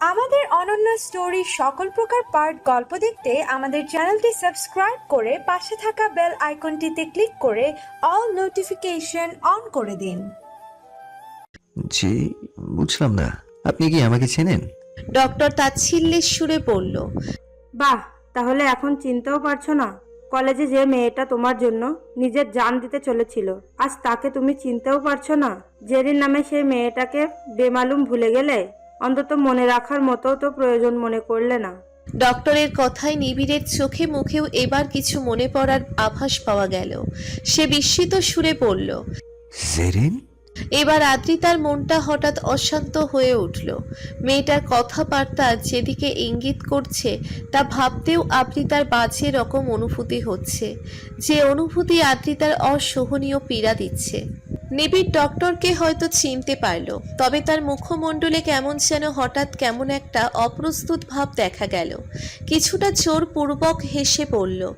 আমাদের অনন্য স্টোরি সকল প্রকার পার্ট গল্প দেখতে আমাদের চ্যানেলটি সাবস্ক্রাইব করে পাশে থাকা বেল আইকনটিতে ক্লিক করে অল নোটিফিকেশন অন করে দিন। জি বুঝলাম না। আপনি কি আমাকে চেনেন? ডক্টর তাচ্ছিল্যের সুরে বলল বাহ তাহলে এখন চিনতেও পারছ না। কলেজে যে মেয়েটা তোমার জন্য নিজের জান দিতে চলেছিল আজ তাকে তুমি চিনতেও পারছ না? জেরির নামে সেই মেয়েটাকে বেমালুম ভুলে গেলে অন্তত মনে রাখার মতো তো প্রয়োজন মনে করলে না। ডক্টরের কথায় নিবিড়ের চোখে মুখেও এবার কিছু মনে পড়ার আভাস পাওয়া গেল। সে বিস্মিত সুরে বলল জেরিন? এবার আদ্রিতার মনটা হঠাৎ অশান্ত হয়ে উঠল। মেয়েটার কথাবার্তা যেদিকে ইঙ্গিত করছে, তা ভাবতেও আদ্রিতার বাজে রকম অনুভূতি হচ্ছে, যে অনুভূতি আদ্রিতার অসহনীয় পীড়া দিচ্ছে। নিবিড় ডক্টরকে হয়তো চিনতে পারল, তবে তার মুখমণ্ডলে কেমন যেন হঠাৎ কেমন একটা অপ্রস্তুত ভাব দেখা গেল। কিছুটা জোরপূর্বক হেসে বলল,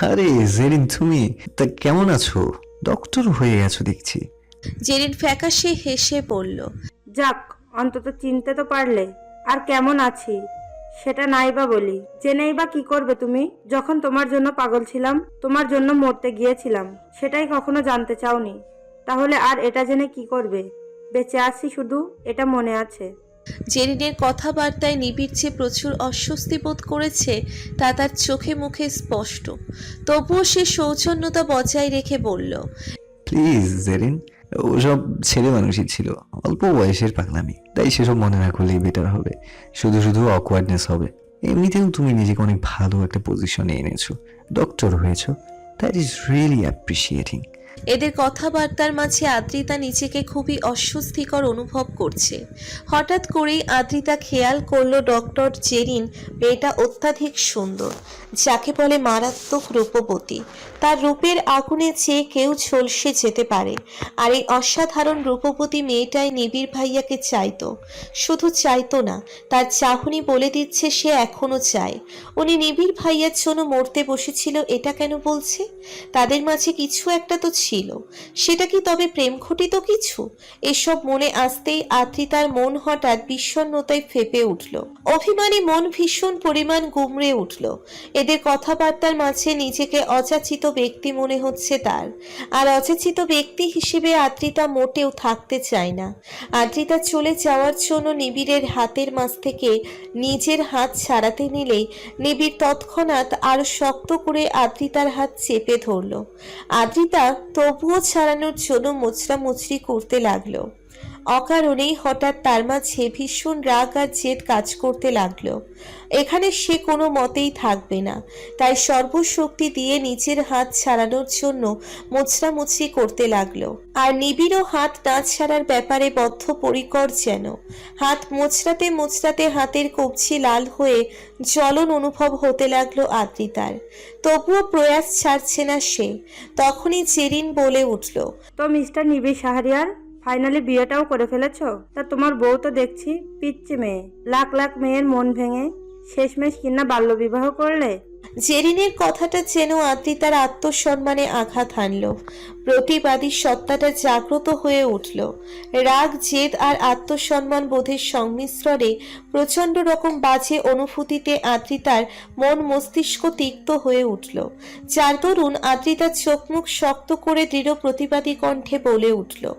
আরে জেরিন, তুমি তা কেমন আছো? ডক্টর হয়ে গেছো দেখছি। জেরিন ফ্যাকাশে হেসে বলল যাক অন্তত চিনতে তো পারলে। আর কেমন আছি? সেটা নাই বা বলি। জেনেই বা কি করবে তুমি? যখন তোমার জন্য পাগল ছিলাম তোমার জন্য মরতে গিয়েছিলাম সেটাই কখনো জানতে চাওনি। তাহলে আর এটা জেনে কি করবে? বেঁচে আছি শুধু এটা মনে আছে। জেরিনের কথাবার্তায় নিবিড় যে প্রচুর অস্বস্তি বোধ করেছে তা তার চোখে মুখে স্পষ্ট। তবুও সে সৌজন্যতা বজায় রেখে বলল প্লিজ জেরিন ওসব ছেলে মানুষই ছিল। অল্প বয়সের পাগলামি, তাই সেসব মনে না করলেই বেটার হবে। শুধু শুধু অকওয়ার্ডনেস হবে। এমনিতেও তুমি নিজেকে অনেক ভালো একটা পজিশনে এনেছো। ডক্টর হয়েছো। দ্যাট ইজ রিয়েলি অ্যাপ্রিসিয়েটিং এদের কথাবার্তার মাঝে আদ্রিতা নিজেকে খুবই অস্বস্তিকর অনুভব করছে। হঠাৎ করেই আদ্রিতা খেয়াল করল ডক্টর জেরিন মেয়েটা অত্যাধিক সুন্দর, যাকে বলে মারাত্মক রূপবতী। তার রূপের আগুনে চেয়ে কেউ ঝলসে যেতে পারে। আর এই অসাধারণ রূপবতী মেয়েটাই নিবিড় ভাইয়াকে চাইতো। শুধু চাইতো না, তার চাহনি বলে দিচ্ছে সে এখনও চায়। উনি নিবিড় ভাইয়ার জন্য মরতে বসেছিল এটা কেন বলছে? তাদের মাঝে কিছু একটা তো ছিল সেটা কি তবে প্রেম ঘটিত কিছু? এসব মনে আসতেই আদ্রিতার মন হঠাৎ বিষণ্ণতায় ফেপে উঠল। অভিমানী মন ভীষণ পরিমাণ গুমড়ে উঠল। এদের কথাবার্তার মাঝে নিজেকে অযাচিত ব্যক্তি মনে হচ্ছে তার। আর অযাচিত ব্যক্তি হিসেবে আদ্রিতা মোটেও থাকতে চায় না। আদ্রিতা চলে যাওয়ার জন্য নিবিড়ের হাতের মাঝ থেকে নিজের হাত ছাড়াতে নিলেই নিবিড় তৎক্ষণাৎ আরও শক্ত করে আদ্রিতার হাত চেপে ধরল। আদ্রিতা তবুও ছাড়ানোর জন্য মোচড়া মুচড়ি করতে লাগল। অকারণেই হঠাৎ তার মাঝে ভীষণ রাগ আর জেদ কাজ করতে লাগল। এখানে সে কোনো মতেই থাকবে না। তাই সর্বশক্তি দিয়ে নিজের হাত ছাড়ানোর জন্য মোচড়ামুচড়ি করতে লাগল। আর নিবিড়ও হাত না ছাড়ার ব্যাপারে বদ্ধপরিকর যেন। হাত মোচড়াতে মোচড়াতে হাতের কবজি লাল হয়ে জ্বলন অনুভব হতে লাগল আদ্রিতার। তবুও প্রয়াস ছাড়ছে না সে। তখনই জেরিন বলে উঠল, তো মিস্টার নিবিড় শাহরিয়ার ফাইনালি বিয়েটাও করে ফেলেছো? তা তোমার বউ তো দেখছি পিচ্ছে মেয়ে। লাখ লাখ মেয়ের মন ভেঙে শেষমেশ কিনা বাল্যবিবাহ করলে? জেরিনের কথাটা যেন আদ্রিতার আত্মসম্মানে আঘাত হানল। প্রতিবাদী সত্তাটা জাগ্রত হয়ে উঠল। রাগ, জেদ আর আত্মসম্মান বোধের সংমিশ্রণে প্রচণ্ড রকম বাজে অনুভূতিতে আদ্রিতার মন মস্তিষ্ক তিক্ত হয়ে উঠল। যার দরুন আদ্রিতার চোখ মুখ শক্ত করে দৃঢ় প্রতিবাদী কণ্ঠে বলে উঠল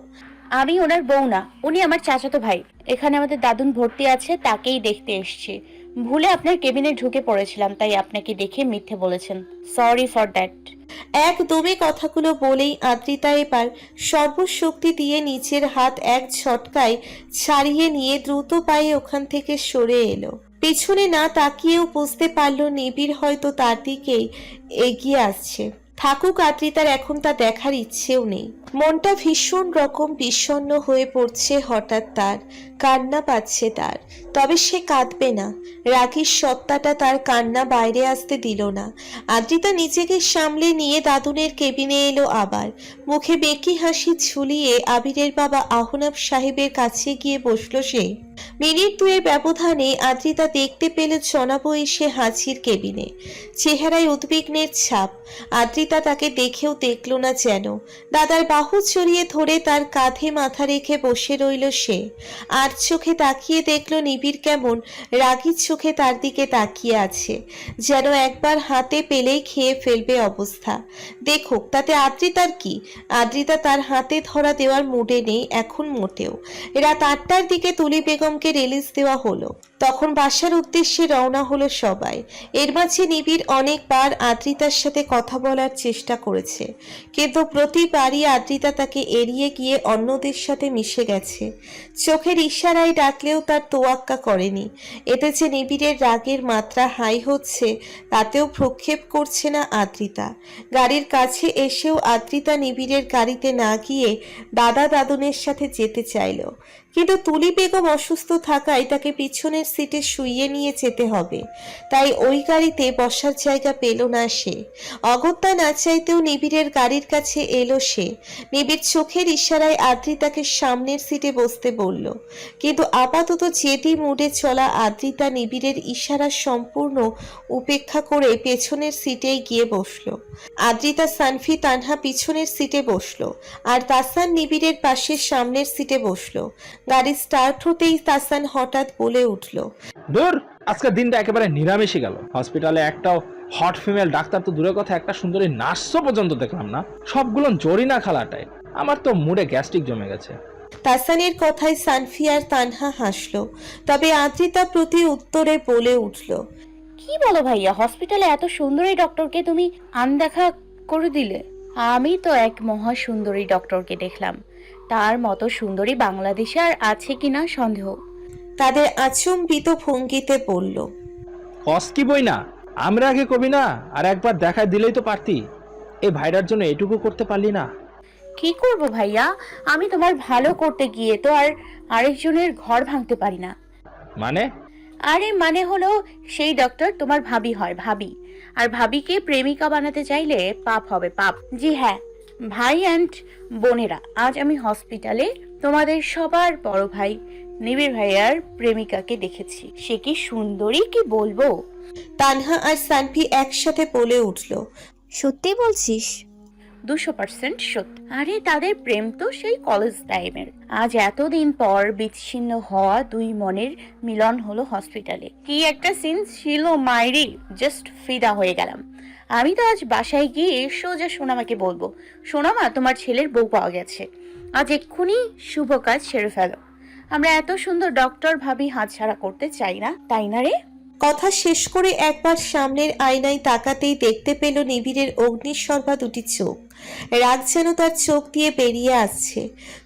আমি ওনার বউ না, উনি আমার চাচাতো ভাই। এখানে আমাদের দাদুন ভর্তি আছে, তাকেই দেখতে এসছি। ভুলে আপনার কেবিনে ঢুকে পড়েছিলাম, তাই আপনাকে দেখে মিথ্যে বলেছেন। সরি ফর দ্যাট একদমে কথাগুলো বলেই আদ্রিতা এবার সর্বশক্তি দিয়ে নিচের হাত এক ছটকায় ছাড়িয়ে নিয়ে দ্রুত পায়ে ওখান থেকে সরে এলো। পেছনে না তাকিয়েও বুঝতে পারল নিবিড় হয়তো তার দিকেই এগিয়ে আসছে। থাকুক আদ্রিতার এখন তা দেখার ইচ্ছেও নেই। মনটা ভীষণ রকম বিষণ্ণ হয়ে পড়ছে হঠাৎ তার, কান্না পাচ্ছে তার। তবে সে কাঁদবে না। রাগীর সত্তাটা তার কান্না বাইরে আসতে দিল না। আদ্রিতা নিজেকে সামলে নিয়ে দাদুনের কেবিনে এলো আবার। মুখে বেঁকি হাসি ঝুলিয়ে আবিরের বাবা আহনাব সাহেবের কাছে গিয়ে বসল সে। মিনিট দুয়ের ব্যবধানে আদ্রিতা দেখতে পেল জনাবো এসে হাজির কেবিনে। চেহারায় উদ্বিগ্নের ছাপ। আদ্রিতা তাকে দেখেও দেখল না যেন। দাদার বাহু চড়িয়ে ধরে তার কাঁধে মাথা রেখে বসে রইল সে। আর চোখে তাকিয়ে দেখল নিবিড় কেমন, রাগির চোখে তার দিকে তাকিয়ে আছে। যেন একবার হাতে পেলেই খেয়ে ফেলবে অবস্থা। দেখুক, তাতে আদ্রিতার কি? আদ্রিতা তার হাতে ধরা দেওয়ার মুডে নেই, এখন মোটেও। রাত আটটার দিকে তুলি বেগমকে রিলিজ দেওয়া হলো। তখন বাসার উদ্দেশ্যে রওনা হলো সবাই। এর মাঝে নিবিড় অনেকবার আদ্রিতার সাথে কথা বলার চেষ্টা করেছে। কিন্তু প্রতিবারই আদ্রিতা তাকে এড়িয়ে গিয়ে অন্যদের সাথে মিশে গেছে। চোখের ইশারায় ডাকলেও তার তোয়াক্কা করেনি। এতে যে নিবিড়ের রাগের মাত্রা হাই হচ্ছে, তাতেও প্রক্ষেপ করছে না আদ্রিতা। গাড়ির কাছে এসেও আদ্রিতা নিবিড়ের গাড়িতে না গিয়ে দাদা দাদুনের সাথে যেতে চাইলো। কিন্তু তুলি বেগম অসুস্থ থাকায় তাকে পিছনের সিটে শুইয়ে নিয়ে যেতে হবে। তাই ওই গাড়িতে বসার জায়গা পেল না সে। অগত্যা না চাইতেও নিবিড়ের গাড়ির কাছে এলো সে। নিবিড় চোখের ইশারায় আদ্রিতাকে সামনের সিটে বসতে বলল। কিন্তু আপাতত জেদি মুডে চলা আদ্রিতা নিবিড়ের ইশারা সম্পূর্ণ উপেক্ষা করে পেছনের সিটেই গিয়ে বসল। আদ্রিতা সানফি তানহা পিছনের সিটে বসল। আর তাসান নিবিড়ের পাশে সামনের সিটে বসল। গাড়ি স্টার্ট হতেই তাসান হঠাৎ বলে উঠল দূর আজকের দিনটা একেবারে নিরামিষই গেল। হসপিটালে একটাও হট ফিমেল ডাক্তার তো দূরের কথা একটা সুন্দরী নার্সও পর্যন্ত দেখলাম না। সবগুলো জরিনা খালাটায় আমার তো মুডে গ্যাস্ট্রিক জমে গেছে। তাসানের কথায় সানফি আর তানহা হাসলো তবে আদ্রিতা প্রতি উত্তরে বলে উঠল কি বলো ভাইয়া হসপিটালে এত সুন্দরী ডক্টরকে তুমি আনদেখা করে দিলে? আমি তো এক মহা সুন্দরী ডক্টরকে দেখলাম। তার মতো সুন্দরী বাংলাদেশে আর আছে কিনা সন্দেহ। তাদের আচম্বিত ভঙ্গিতে বলল কস কি বই না? আমরা আগে কবি না? আর একবার দেখা দিলেই তো পারতি। এই ভাইরার জন্য এটুকু করতে পারলি না? কি করব ভাইয়া? আমি তোমার ভালো করতে গিয়ে তো আর আরেকজনের ঘর ভাঙতে পারি না। মানে? আরে মানে হলো সেই ডক্টর তোমার ভাবি হয় ভাবি। আর ভাবিকে প্রেমিকা বানাতে চাইলে পাপ হবে পাপ। জি হ্যাঁ ভাই অ্যান্ড বোনেরা আজ আমি হসপিটালে তোমাদের সবার বড় ভাই নিবিড় ভাইয়ার প্রেমিকাকে দেখেছি। সে কি সুন্দরী কি বলব? তানহা আর সানফি একসাথে বলে উঠল সত্যি বলছিস? দুশো পার্সেন্ট সত্যি। আরে তাদের প্রেম তো সেই কলেজ টাইমের আজ এতদিন পর বিচ্ছিন্ন হওয়া দুই মনের মিলন হলো হসপিটালে কি একটা সিন ছিল মাইরি জাস্ট ফিদা হয়ে গেলাম। আমি তো আজ বাসায় গিয়ে সোজা সোনামাকে বলব। সোনামা, তোমার ছেলের বউ পাওয়া গেছে। আজ এক্ষুনি শুভ কাজ সেরে ফেলো। আমরা এত সুন্দর ডক্টর ভাবি হাতছাড়া করতে চাই না, তাই না রে? কথা শেষ করে একবার সামনের আয়নায় তাকাতেই দেখতে পেল নিবিড়ের অগ্নিস্বর্ভা দুটি চোখ। রাগ যেন তার চোখ দিয়ে বেরিয়ে আসছে।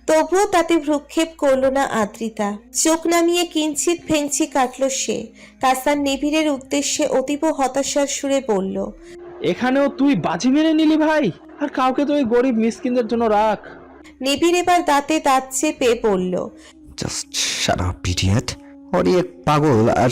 তবুও তাতে ভ্রুক্ষেপ করল না আদ্রিতা। চোখ নামিয়ে কিঞ্চিত ভেঙচি কাটল সে। তাসান নিবিড়ের উদ্দেশ্যে অতীব হতাশার সুরে বলল এখানেও তুই বাজি মেরে নিলি ভাই? আর কাউকে তো ওই গরিব মিসকিনদের জন্য রাখ। নিবিড় এবার দাঁতে দাঁত চেপে বলল জাস্ট সারা পিটিয়াত ওরই এক পাগল আর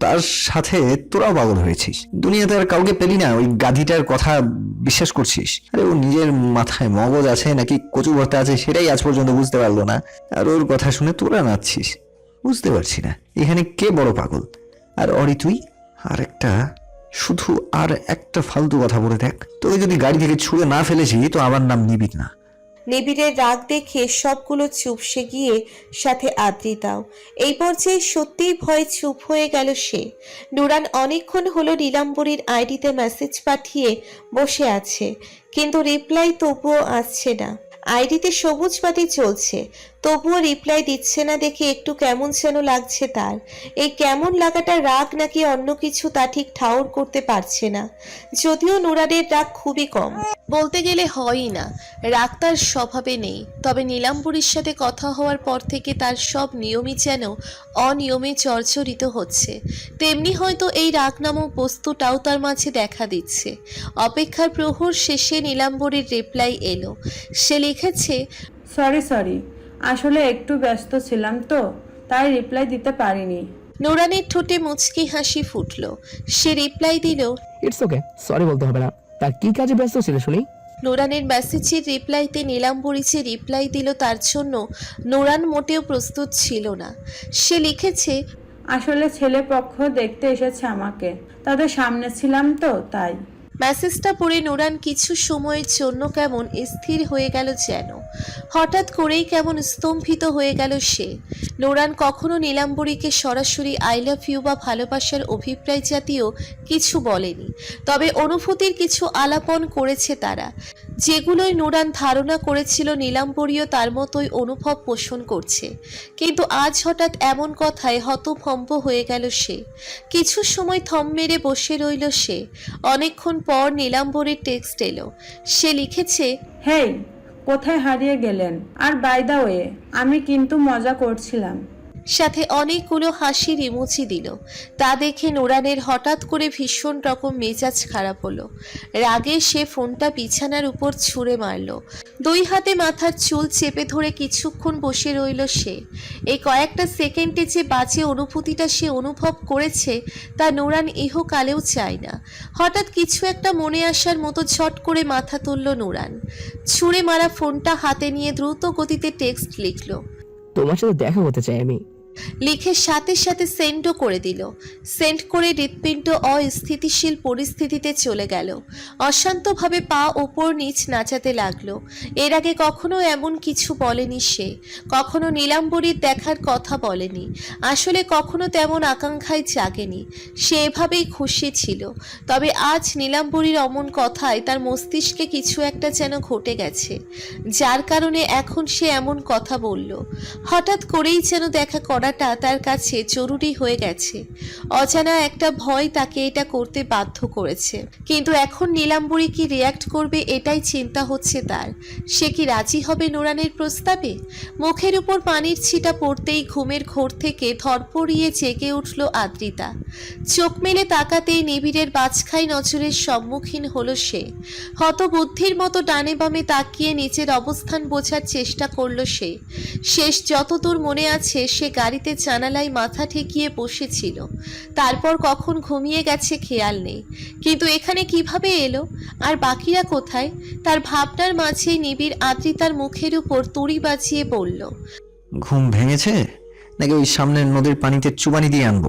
তার সাথে তোরাও পাগল হয়েছিস। দুনিয়াতে আর কাউকে পেলি না ওই গাধিটার কথা বিশ্বাস করছিস। আরে ও নিজের মাথায় মগজ আছে নাকি কচু ভর্তা আছে সেটাই আজ পর্যন্ত বুঝতে পারল না। আর ওর কথা শুনে তোরা নাচছিস। বুঝতে পারছি না এখানে কে বড় পাগল? আর অরি তুই? আর একটা শুধু আর একটা ফালতু কথা বলে দেখ। তোকে যদি গাড়ি থেকে ছুঁড়ে না ফেলেছি, তো আমার নাম নিবিদ না। নিবিড়ের রাগ দেখে সবগুলো চুপসে গিয়ে সাথে আদ্রিতাও এই পর্যায়ে সত্যিই ভয়ে চুপ হয়ে গেল সে। নুরান অনেকক্ষণ হলো নীলাম্বরীর আইডিতে মেসেজ পাঠিয়ে বসে আছে, কিন্তু রিপ্লাই তবুও আসছে না। আইডিতে সবুজ বাতি চলছে তবুও রিপ্লাই দিচ্ছে না দেখে একটু কেমন যেন লাগছে তার। এই কেমন লাগাটা রাগ নাকি অন্য কিছু তা ঠিক ঠাউর করতে পারছে না। যদিও নুরানের রাগ খুবই কম। বলতে গেলে হয়ই না। রাগ তার স্বভাবে নেই। তবে নীলাম্বরীর সাথে কথা হওয়ার পর থেকে তার সব নিয়মই যেন অনিয়মে চর্চরিত হচ্ছে। তেমনি হয়তো এই রাগ নামক বস্তুটাও তার মাঝে দেখা দিচ্ছে। অপেক্ষার প্রহর শেষে নীলাম্বরীর রিপ্লাই এলো। সে লিখেছে সরি সরি আসলে একটু ব্যস্ত ছিলাম তো তাই রিপ্লাই দিতে পারিনি। নুরানের ঠোঁটে মুচকি হাসি ফুটলো। সে রিপ্লাই দিল ইটস ওকে সরি বলতে হবে না। তা কি কাজে ব্যস্ত ছিল শুনি? নোরানের মেসেজের রিপ্লাইতে নীলাম্বরী যে রিপ্লাই দিল তার জন্য। নোরান মোটেও প্রস্তুত ছিল না। সে লিখেছে আসলে ছেলে পক্ষ দেখতে এসেছে আমাকে। তাদের সামনে ছিলাম তো তাই। মেসেজটা পড়ে নোরান কিছু সময়ের জন্য কেমন স্থির হয়ে গেল যেন। হঠাৎ করেই কেমন স্তম্ভিত হয়ে গেল সে। নোরান কখনো নীলাম্বরীকে সরাসরি আই লাভ ইউ বা ভালোবাসার অভিপ্রায় জাতীয় কিছু বলেনি। তবে অনুভূতির কিছু আলাপন করেছে তারা। যেগুলোই নোরান ধারণা করেছিল নীলাম্বরীও তার মতোই অনুভব পোষণ করছে। কিন্তু আজ হঠাৎ এমন কথায় হতভম্ব হয়ে গেল সে। কিছু সময় থম মেরে বসে রইল সে। অনেকক্ষণ পর নীলাম্বরের টেক্সট এলো। সে লিখেছে, হেই, কোথায় হারিয়ে গেলেন? আর বাই দা ওয়ে আমি কিন্তু মজা করছিলাম। সাথে অনেকগুলো হাসির ইমোজি দিল। তা দেখে নোরানের হঠাৎ করে ভীষণ রকম মেজাজ খারাপ হলো। রাগে সে ফোনটা বিছানার উপর ছুঁড়ে মারল। দুই হাতে মাথার চুল চেপে ধরে কিছুক্ষণ বসে রইল সে। এই কয়েকটা সেকেন্ডে যে বাজে অনুভূতিটা সে অনুভব করেছে, তা নোরান ইহকালেও চায় না। হঠাৎ কিছু একটা মনে আসার মতো ঝট করে মাথা তুলল নোরান। ছুঁড়ে মারা ফোনটা হাতে নিয়ে দ্রুত গতিতে টেক্সট লিখল। তোমার সাথে দেখা করতে চাই আমি। লিখে সাথে সাথে সেন্ডও করে দিল। সেন্ড করে হৃৎপিণ্ড অস্থিতিশীল পরিস্থিতিতে চলে গেল। অশান্তভাবে পা ওপর নিচ নাচাতে লাগল। এর আগে কখনো এমন কিছু বলেনি সে। কখনো নীলাম্বরীর দেখার কথা বলেনি। আসলে কখনো তেমন আকাঙ্ক্ষায় জাগেনি। সে এভাবেই খুশি ছিল। তবে আজ নীলাম্বরীর অমন কথায় তার মস্তিষ্কে কিছু একটা যেন ঘটে গেছে। যার কারণে এখন সে এমন কথা বলল। হঠাৎ করেই যেন দেখা করাটা তার কাছে জরুরি হয়ে গেছে। অজানা একটা ভয় তাকে এটা করতে বাধ্য করেছে। কিন্তু এখন নীলাম্বরী কি রিয়াক্ট করবে এটাই চিন্তা হচ্ছে তার। সে কি রাজি হবে নোরানের প্রস্তাবে? মুখের উপর পানির ছিটা পড়তেই ঘুমের ঘোর থেকে ধরপড়িয়ে জেগে উঠল আদ্রিতা। চোখ মেলে তাকাতেই নিবিড়ের বাজখাই নজরের সম্মুখীন হলো সে। হতবুদ্ধির মতো ডানে বামে তাকিয়ে নিচের অবস্থান বোঝার চেষ্টা করল সে। শেষ যতদূর মনে আছে সে গাড়িতে জানালায় মাথা ঠেকিয়ে বসেছিল। তারপর কখন ঘুমিয়ে গেছে খেয়াল নেই। কিন্তু এখানে কীভাবে এলো? আর বাকিরা কোথায়? তার ভাবনার মাঝে নিবিড় আদ্রিতার মুখের উপর তুড়ি বাজিয়ে বলল, ঘুম ভেঙেছে? নাকি ওই সামনের নদীর পানিতে চুবানি দিয়ে আনব?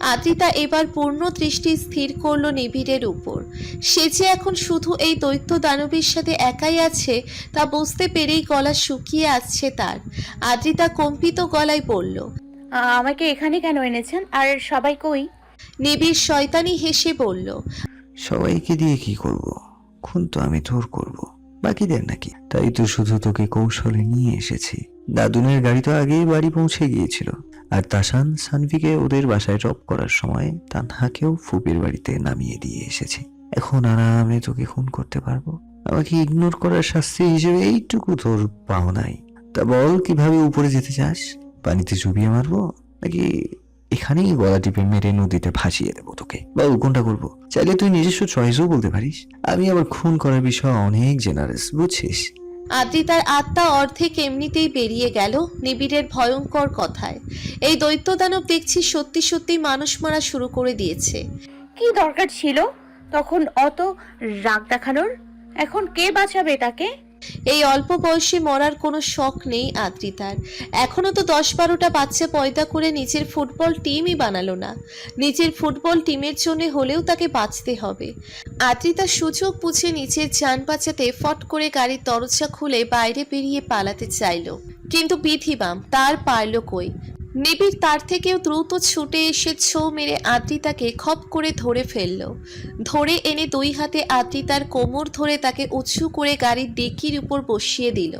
আদ্রিতা এবার পূর্ণ দৃষ্টি স্থির করল নিবিড়ের উপর। সে যে এখন শুধু এই দৈত্য দানবীর সাথে একাই আছে তা বুঝতে পেরেই গলা শুকিয়ে আসছে তার। আদ্রিতা কম্পিত গলায় বলল আমাকে এখানে কেন এনেছেন? আর সবাই কই? নিবিড় শয়তানি হেসে বলল সবাইকে দিয়ে কি করব? খুন তো আমি তোর করব। বাকিদের নাকি? তাই তো শুধু তোকে কৌশলে নিয়ে এসেছি। দাদুনের গাড়ি তো আগেই বাড়ি পৌঁছে গিয়েছিল। আর তাসান সানভিকে ওদের বাসায় ড্রপ করার সময় তানহাকেও ফুপির বাড়িতে নামিয়ে দিয়ে এসেছে। এখন আরামে তোকে খুন করতে পারব। আমাকে ইগনোর করার শাস্তি হিসেবে এইটুকু তোর পাও নাই। তা বল, কীভাবে উপরে যেতে চাস? পানিতে চুবিয়ে মারবো? নাকি এখানেই গলা টিপে মেরে নদীতে ভাসিয়ে দেবো তোকে? বাবু, কোনটা করব? চাইলে তুই নিজস্ব চয়েসও বলতে পারিস। আমি আবার খুন করার বিষয়ে অনেক জেনারেস বুঝছিস? আদ্রিতার আত্মা অর্ধেক এমনিতেই বেরিয়ে গেল নিবিড়ের ভয়ঙ্কর কথায়। এই দৈত্য দানব দেখছি সত্যি সত্যি মানুষ মারা শুরু করে দিয়েছে। কি দরকার ছিল? তখন অত রাগ দেখানোর? এখন কে বাঁচাবে তাকে? এই অল্প বয়সে মরার কোনো শখ নেই আদ্রিতার। এখনও তো দশ বারোটা বাচ্চা পয়দা করে নিজের ফুটবল টিমই বানালো না। নিজের ফুটবল টিমের জন্য হলেও তাকে বাঁচতে হবে। আদ্রিতা সুযোগ বুঝে নিজের যান বাঁচাতে ফট করে গাড়ির দরজা খুলে বাইরে বেরিয়ে পালাতে চাইলো। কিন্তু বিধিবাম তার পারল কই? নিবিড় তার থেকেও দ্রুত ছুটে এসে ছো মেরে আদ্রিতাকে খপ করে ধরে ফেলল। ধরে এনে দুই হাতে আদ্রিতার কোমর ধরে তাকে উঁচু করে গাড়ির ডিকির উপর বসিয়ে দিল।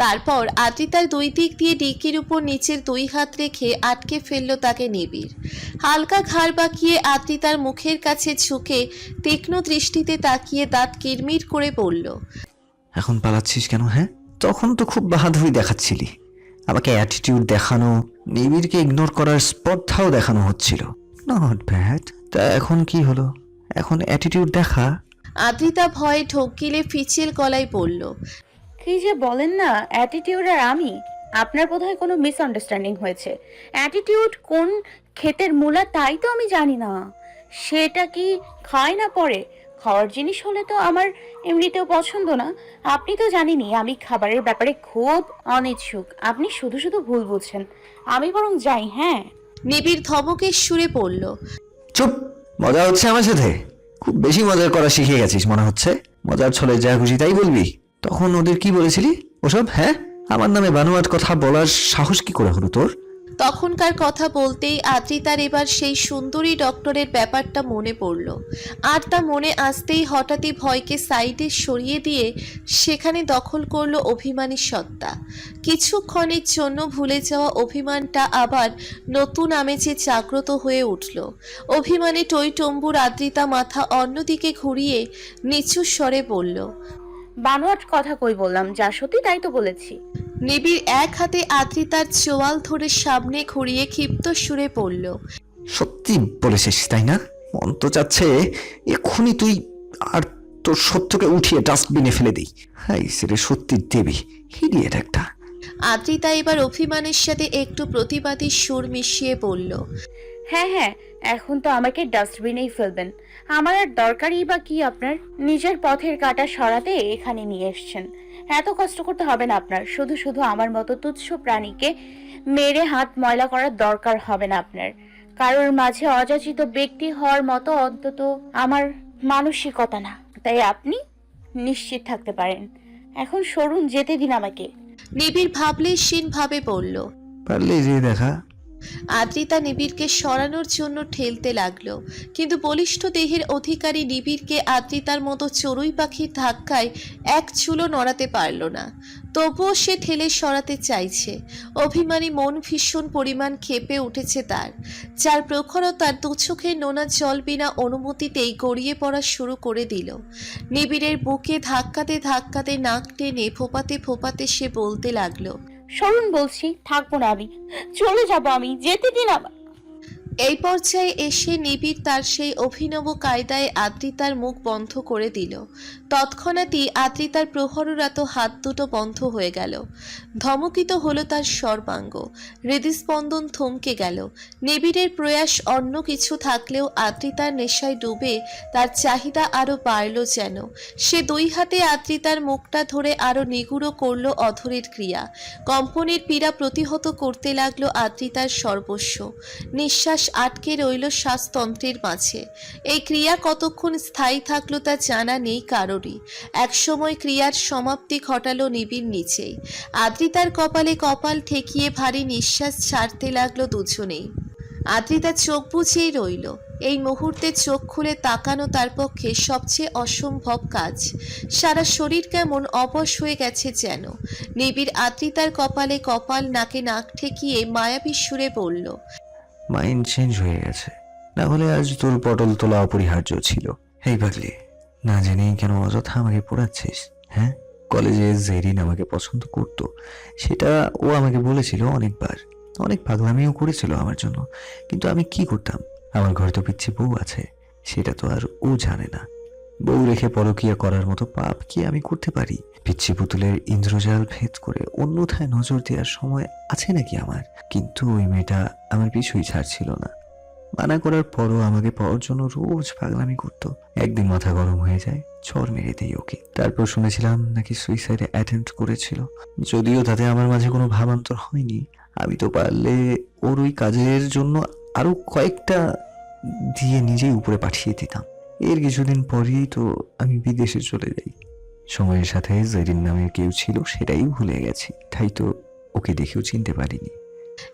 তারপর আদ্রিতার দুই দিক দিয়ে ডিকির উপর নিচের দুই হাত রেখে আটকে ফেলল তাকে নিবিড়। হালকা ঘাড় বাঁকিয়ে আদ্রিতার মুখের কাছে ঝুঁকে তীক্ষ্ণ দৃষ্টিতে তাকিয়ে দাঁত কিরমির করে বলল, এখন পালাচ্ছিস কেন হ্যাঁ? তখন তো খুব বাহাদুরি দেখাচ্ছিলি। আমাকে অ্যাটিটিউড দেখানো নিবিড়কে ইগনোর করার স্পর্ধাও দেখানো হচ্ছিল। নট ব্যাড তা এখন কি হলো? এখন অ্যাটিটিউড দেখা। আদ্রিতা ভয়ে ঢোক ফিচিল গলায় বলল কি যে বলেন না অ্যাটিটিউড আর আমি আপনার বোধহয় কোনো মিসআন্ডারস্ট্যান্ডিং হয়েছে। অ্যাটিটিউড কোন ক্ষেতের মূলা তাই তো আমি জানি না। সেটা কি খায় না পরে খাওয়ার জিনিস হলে তো আমার এমনিতেও পছন্দ না। আপনি তো জানেনই আমি খাবারের ব্যাপারে খুব অনিচ্ছুক। আপনি শুধু শুধু ভুল বুঝছেন। আমি বরং যাই হ্যাঁ? নিবিড় ধমকের সুরে পড়ল চুপ! মজা হচ্ছে আমার সাথে। খুব বেশি মজা করা শিখে গেছিস মনে হচ্ছে? মজার ছলে যা খুশি তাই বলবি। তখন ওদের কি বলেছিলি? ওসব হ্যাঁ? আমার নামে বানোয়াট কথা বলার সাহস কি করে হলো তোর? তখনকার কথা বলতেই আদ্রিতার এবার সেই সুন্দরী ডক্টরের ব্যাপারটা মনে পড়ল। আর তা মনে আসতেই হঠাৎই ভয়কে সাইডে সরিয়ে দিয়ে সেখানে দখল করল অভিমানী সত্তা। কিছুক্ষণের জন্য ভুলে যাওয়া অভিমানটা আবার নতুন আমেজে জাগ্রত হয়ে উঠল। অভিমানে টইটম্বুর আদ্রিতা মাথা অন্যদিকে ঘুরিয়ে নিচু স্বরে বলল, বানোয়াট কথা কই বললাম, যা সত্যি তাই তো বলেছি। নিবিড় এক হাতে আদ্রিতার চোয়াল ধরে সামনে ঘুরিয়ে ক্ষিপ্ত সুরে পড়ল সত্যি বলেছিস তাই না? মন তো চাচ্ছে এক্ষুনি তুই আর তোর সত্যকে উঠিয়ে ডাস্টবিনে ফেলে দিই। হাই সেরে সত্যি দেবী হিডিয়েট একটা। আদ্রিতা এবার অভিমানের সাথে একটু প্রতিবাদী সুর মিশিয়ে বলল হ্যাঁ হ্যাঁ এখন তো আমাকে ডাস্টবিনেই ফেলবেন। আমার আর দরকারই বা কি আপনার? নিজের পথের কাটা সরাতে এখানে নিয়ে এসছেন। এত কষ্ট করতে হবে না আপনার। শুধু শুধু আমার মতো তুচ্ছ প্রাণীকে মেরে হাত ময়লা করার দরকার হবে না আপনার। কারোর মাঝে অযাচিত ব্যক্তি হওয়ার মতো অন্তত আমার মানসিকতা না। তাই আপনি নিশ্চিত থাকতে পারেন। এখন সরুন যেতে দিন আমাকে। নিবিড় ভাবলে সিন ভাবে বলল পারলে যে দেখা। আদ্রিতা নিবিড়কে সরানোর জন্য ঠেলতে লাগল। কিন্তু বলিষ্ঠ দেহের অধিকারী নিবিড়কে আদ্রিতার মতো চড়ুই পাখির ধাক্কায় এক চুলো নড়াতে পারল না। তবুও সে ঠেলে সরাতে চাইছে। অভিমানী মন ভীষণ পরিমাণ ক্ষেপে উঠেছে তার। যার প্রখরতার দু চোখের নোনা জল বিনা অনুমতিতেই গড়িয়ে পড়া শুরু করে দিল। নিবিড়ের বুকে ধাক্কাতে ধাক্কাতে নাক টেনে ফোপাতে ফোপাতে সে বলতে লাগল সরুন বলছি থাকব না আমি। চলে যাব আমি যেতে দিন আমার এই পর্যায়ে এসে নিবিড় তার সেই অভিনব কায়দায় আদ্রিতার মুখ বন্ধ করে দিল। তৎক্ষণাৎই আদ্রিতার প্রহররত হাত দুটো বন্ধ হয়ে গেল। ধমকিত হলো তার সর্বাঙ্গ। হৃদস্পন্দন থমকে গেল। নিবিড়ের প্রয়াস অন্য কিছু থাকলেও আদ্রিতার নেশায় ডুবে তার চাহিদা আরও বাড়ল যেন। সে দুই হাতে আদ্রিতার মুখটা ধরে আরও নিগুড়ো করল অধরের ক্রিয়া। কম্পনের পীড়া প্রতিহত করতে লাগল আদ্রিতার সর্বস্ব। নিঃশ্বাস আটকে রইল শ্বাসতন্ত্রের মাঝে। এই ক্রিয়া কতক্ষণ স্থায়ী থাকল তা জানা নেই কারোরই। একসময় ক্রিয়ার সমাপ্তি ঘটালো নিবিড় নিচেই। আদ্রিতার কপালে কপাল ঠেকিয়ে ভারী নিঃশ্বাস ছাড়তে লাগল দুজনেই। আদ্রিতা চোখ বুঝেই রইল। এই মুহূর্তে চোখ খুলে তাকানো তার পক্ষে সবচেয়ে অসম্ভব কাজ। সারা শরীর কেমন অবশ হয়ে গেছে যেন। নিবিড় আদ্রিতার কপালে কপাল, নাকে নাক ঠেকিয়ে মায়াবী সুরে বলল মাইন্ড চেঞ্জ হয়ে গেছে। না হলে আজ তোর পটল তোলা অপরিহার্য ছিল। এই পাগলি, না জেনেই কেন অযথা আমাকে পড়াচ্ছিস হ্যাঁ? কলেজে জেরিন আমাকে পছন্দ করত। সেটা ও আমাকে বলেছিল অনেকবার। অনেক পাগলামিও করেছিল আমার জন্য। কিন্তু আমি কি করতাম? আমার ঘরে তো পিচ্ছি বউ আছে। সেটা তো আর ও জানে না। বউ রেখে পরকিয়া করার মতো পাপ কি আমি করতে পারি? পিচ্ছি পুতুলের ইন্দ্রজাল ভেদ করে অন্যথায় নজর দেওয়ার সময় আছে নাকি আমার? কিন্তু ওই মেয়েটা আমার পিছুই ছাড়ছিল না। মানা করার পরও আমাকে পাওয়ার জন্য রোজ পাগলামি করতো। একদিন মাথা গরম হয়ে যায় চর মেরে দেই ওকে। তারপর শুনেছিলাম নাকি সুইসাইডে অ্যাটেম্প্ট করেছিল। যদিও তাতে আমার মাঝে কোনো ভাবান্তর হয়নি, আমি তো পারলে ওর ওই কাজের জন্য আরও কয়েকটা দিয়ে নিজেই উপরে পাঠিয়ে দিতাম। এর কিছুদিন পরেই তো আমি বিদেশে চলে যাই। সময়ের সাথে জেরিন নামে কেউ ছিল সেটাই ভুলে গেছি। তাই তো ওকে দেখেও চিনতে পারিনি।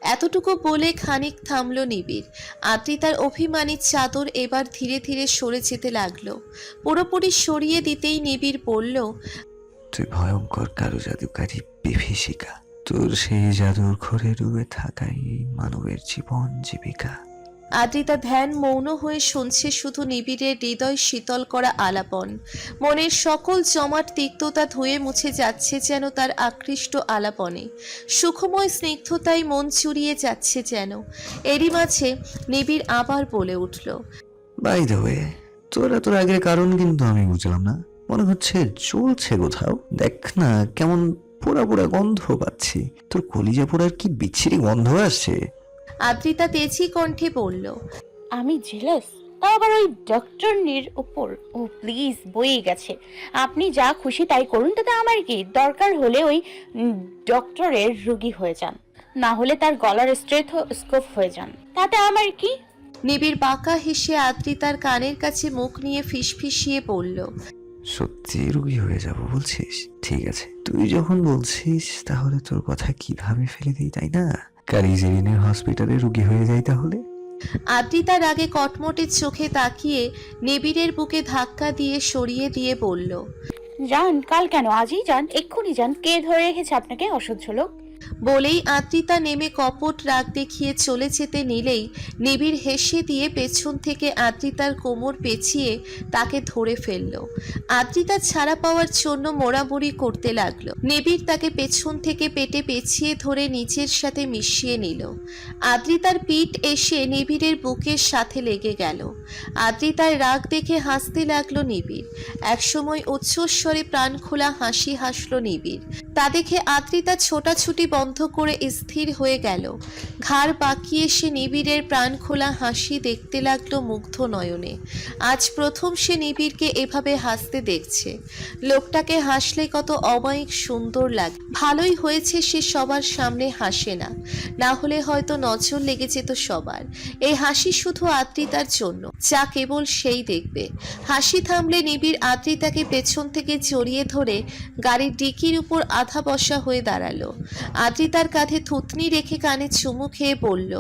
এতটুকু বলে খানিক থামল নিবিড়। আদ্রিতার অভিমানী চাদর এবার ধীরে ধীরে সরে যেতে লাগল। পুরোপুরি সরিয়ে দিতেই নিবিড় বলল তুই ভয়ঙ্কর কারও জাদুকারী বিভীষিকা। তোর সেই জাদুর ঘরে ডুবে থাকাই এই মানবের জীবন জীবিকা। আদ্রিতা ধ্যান মৌন হয়ে শুনছে শুধু নিবিড়ের হৃদয় শীতল করা আলাপন। মনের সকল জমাট তিক্ততা ধুয়ে মুছে যাচ্ছে যেন তার আকৃষ্ট আলাপনে। সুখময় স্নিগ্ধতায় মন চুরিয়ে যাচ্ছে যেন। এরই মাঝে নিবিড় আবার বলে উঠল বাই তোর এত আগের কারণ কিন্তু আমি বুঝলাম না। মনে হচ্ছে চলছে কোথাও। দেখ না, কেমন পোড়া পোড়া গন্ধ পাচ্ছি। তোর কলিজা পোড়ার কি বিচ্ছিরি গন্ধ আসছে? আদ্রিতা তেজি কণ্ঠে বলল আমি জেলাস তাও আবার ওই ডক্টরনির উপর। ও প্লিজ বইয়ে গেছে। আপনি যা খুশি তাই করুন তাতে আমার কি দরকার হলে ওই ডক্টরের রুগী হয়ে যান। না হলে তার গলার স্কোপ হয়ে যান। তাতে আমার কি? নিবিড় বাঁকা হেসে আদ্রিতার কানের কাছে মুখ নিয়ে ফিসফিসিয়ে বলল সত্যি রুগী হয়ে যাব বলছিস? ঠিক আছে তুই যখন বলছিস তাহলে তোর কথা কীভাবে ফেলে দিই তাই না? কারি জেরিনের হসপিটালে রুগী হয়ে যাই তাহলে? আদ্রিতার আগে কটমটের চোখে তাকিয়ে নেবিরের বুকে ধাক্কা দিয়ে সরিয়ে দিয়ে বলল যান কাল কেন? আজই যান এক্ষুনি যান। কে ধরে রেখেছে আপনাকে অসহ্য লোক? বলেই আদ্রিতা নেমে কপট রাগ দেখিয়ে চলে যেতে নিলেই নিবিড় হেসে দিয়ে পেছন থেকে আদ্রিতার কোমর পেঁচিয়ে তাকে ধরে ফেলল। আদ্রিতা ছাড়া পাওয়ার জন্য মোড়ামুড়ি করতে লাগল। নিবিড় তাকে পেছন থেকে পেটে পেঁচিয়ে ধরে নিচের সাথে মিশিয়ে নিল। আদ্রিতার পিঠ এসে নিবিড়ের বুকের সাথে লেগে গেল। আদ্রিতার রাগ দেখে হাসতে লাগল নিবিড়। একসময় উচ্চস্বরে প্রাণ খোলা হাসি হাসলো নিবিড়। তা দেখে আদ্রিতা ছোটাছুটি বন্ধ করে স্থির হয়ে গেল। ঘাড় বাঁকিয়ে সে নিবিড়ের প্রাণ খোলা হাসি দেখতে লাগল মুগ্ধ নয়নে। আজ প্রথম সে নিবিড়কে এভাবে হাসতে দেখছে। লোকটাকে হাসলে কত অমায়িক সুন্দর লাগে। ভালোই হয়েছে সে সবার সামনে হাসে না। না হলে হয়তো নজর লেগে যেত সবার। এই হাসি শুধু আদ্রিতার জন্য, যা কেবল সেই দেখবে। হাসি থামলে নিবিড় আদ্রিতাকে পেছন থেকে জড়িয়ে ধরে গাড়ির ডিকির উপর আধা বসা হয়ে দাঁড়াল। আদ্রিতার কাঁধে থুতনি রেখে কানে চুমু খেয়ে বলল